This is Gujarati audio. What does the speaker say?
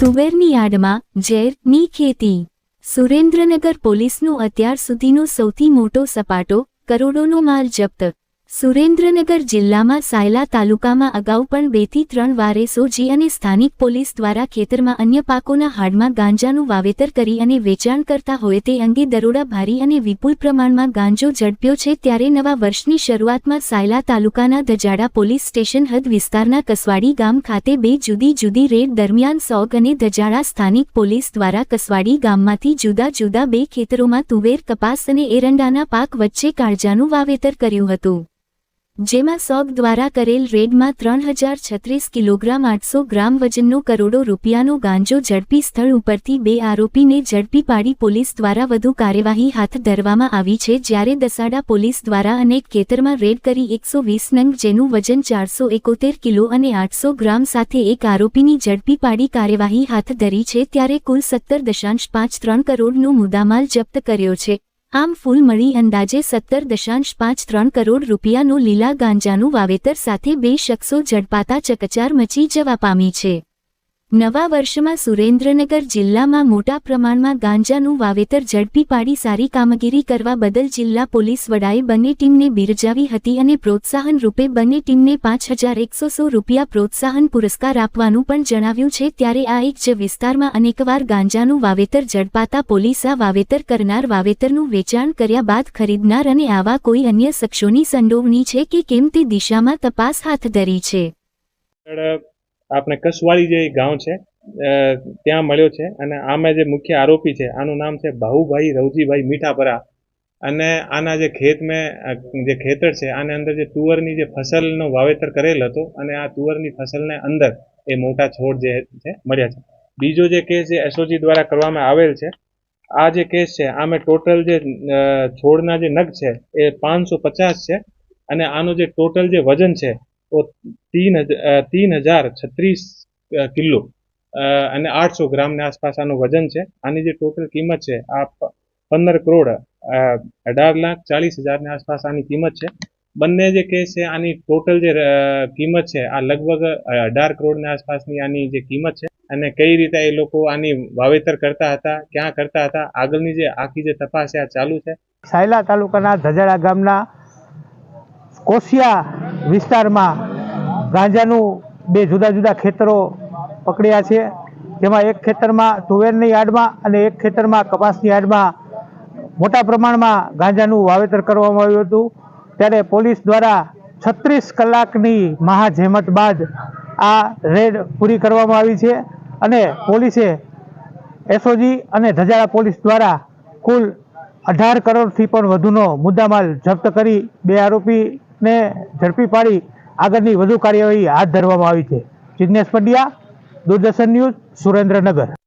તુવેરની આડમાં ઝેરની ખેતી સુરેન્દ્રનગર પોલીસનું અત્યાર સુધીનો સૌથી મોટો સપાટો કરોડોનો માલ જપ્ત સુરેન્દ્રનગર જિલ્લામાં સાયલા તાલુકામાં અગાઉ પણ બેથી ત્રણ વારે સોજી અને સ્થાનિક પોલીસ દ્વારા ખેતરમાં અન્ય પાકોના હાડમાં ગાંજાનું વાવેતર કરી અને વેચાણ કરતા હોય તે અંગે દરોડા ભારી અને વિપુલ પ્રમાણમાં ગાંજો ઝડપ્યો છે ત્યારે નવા વર્ષની શરૂઆતમાં સાયલા તાલુકાના ધજાડા પોલીસ સ્ટેશન હદ વિસ્તારના કસવાડી ગામ ખાતે બે જુદી જુદી રેડ દરમિયાન સોગ અને ધજાડા સ્થાનિક પોલીસ દ્વારા કસવાડી ગામમાંથી જુદા જુદા બે ખેતરોમાં તુવેર, કપાસ અને એરંડાના પાક વચ્ચે કાળજાનું વાવેતર કર્યું હતું. જેમાં સોગ દ્વારા કરેલ રેડમાં ત્રણ હજાર છત્રીસ કિલોગ્રામ આઠસો ગ્રામ વજનનો કરોડો રૂપિયાનો ગાંજો ઝડપી સ્થળ ઉપરથી બે આરોપીને ઝડપી પાડી પોલીસ દ્વારા વધુ કાર્યવાહી હાથ ધરવામાં આવી છે જ્યારે દસાડા પોલીસ દ્વારા અનેક ખેતરમાં રેડ કરી એકસો વીસ નંગ જેનું વજન ચારસો એકોતેર કિલો અને આઠસો ગ્રામ સાથે એક આરોપીની ઝડપી પાડી કાર્યવાહી હાથ ધરી છે ત્યારે કુલ સત્તર દશાંશ પાંચ ત્રણ કરોડનો મુદ્દામાલ જપ્ત કર્યો છે. આમ ફૂલ મળી અંદાજે સત્તર દશાંશ પાંચ ત્રણ કરોડ રૂપિયાનું લીલા ગાંજાનું વાવેતર સાથે બે શખ્સો ઝડપાતા ચકચાર મચી જવા પામી છે. નવા વર્ષમાં સુરેન્દ્રનગર જિલ્લામાં મોટા પ્રમાણમાં ગાંજાનું વાવેતર ઝડપી પાડી સારી કામગીરી કરવા બદલ જિલ્લા પોલીસ વડાએ બંને ટીમને બિરજાવી હતી અને પ્રોત્સાહન રૂપે બંને ટીમને પાંચ હજાર એકસો રૂપિયા પ્રોત્સાહન પુરસ્કાર આપવાનું પણ જણાવ્યું છે. ત્યારે આ એક જ વિસ્તારમાં અનેકવાર ગાંજાનું વાવેતર ઝડપાતા પોલીસ વાવેતર કરનાર વાવેતરનું વેચાણ કર્યા બાદ ખરીદનાર અને આવા કોઈ અન્ય શખ્સોની સંડોવણી છે કે કેમ તે દિશામાં તપાસ હાથ ધરી છે. આપણે કસવાળી જે ગામ છે ત્યાં મળ્યો છે અને આમાં જે મુખ્ય આરોપી છે, આનું નામ છે બાહુભાઈ રવજીભાઈ મીઠાપરા. અને આના જે ખેત મેં જે ખેતર છે, આને અંદર જે તુવરની જે ફસલનો વાવેતર કરેલ હતો અને આ તુવરની ફસલને અંદર એ મોટા છોડ જે છે, મળ્યા છે. બીજો જે કેસ જે એસઓજી દ્વારા કરવામાં આવેલ છે, આ જે કેસ છે, આમાં ટોટલ જે છોડના જે નગ છે, એ પાંચસો પચાસ છે અને આનું જે ટોટલ જે વજન છે તો તીન તીન હજાર છત્રીસ કિલો. અને આઠસો ગ્રામની આસપાસ આનું વજન છે. આની જે ટોટલ કિંમત છે, આ પંદર કરોડ અઢાર લાખ ચાલીસ હજારની આસપાસ આની કિંમત છે. બંને જે કેસ છે, આની ટોટલ જે કિંમત છે, આ લગભગ અઢાર કરોડની આસપાસની આની જે કિંમત છે. અને કઈ રીતે એ લોકો આની વાવેતર કરતા હતા, ક્યાં કરતા હતા, આગળની જે, આખી જે તપાસ છે, આ ચાલુ છે. સાયલા તાલુકાના ધજાડા ગામના કોશિયા વિસ્તારમાં ગાંજાનું બે જુદા જુદા ખેતરો પકડ્યા છે. જેમાં એક ખેતરમાં તુવેરની યાર્ડમાં અને એક ખેતરમાં કપાસની યાર્ડમાં મોટા પ્રમાણમાં ગાંજાનું વાવેતર કરવામાં આવ્યું હતું. ત્યારે પોલીસ દ્વારા છત્રીસ કલાકની મહાજહેમત બાદ આ રેડ પૂરી કરવામાં આવી છે અને પોલીસે એસઓજી અને ધજાળા પોલીસ દ્વારા કુલ અઢાર કરોડથી પણ વધુનો મુદ્દામાલ જપ્ત કરી બે આરોપીને ઝડપી પાડી આગળની વધુ કાર્યવાહી હાથ ધરવામાં આવી છે. જિજ્ઞેશ પંડ્યા, દૂરદર્શન ન્યૂઝ સુરેન્દ્રનગર.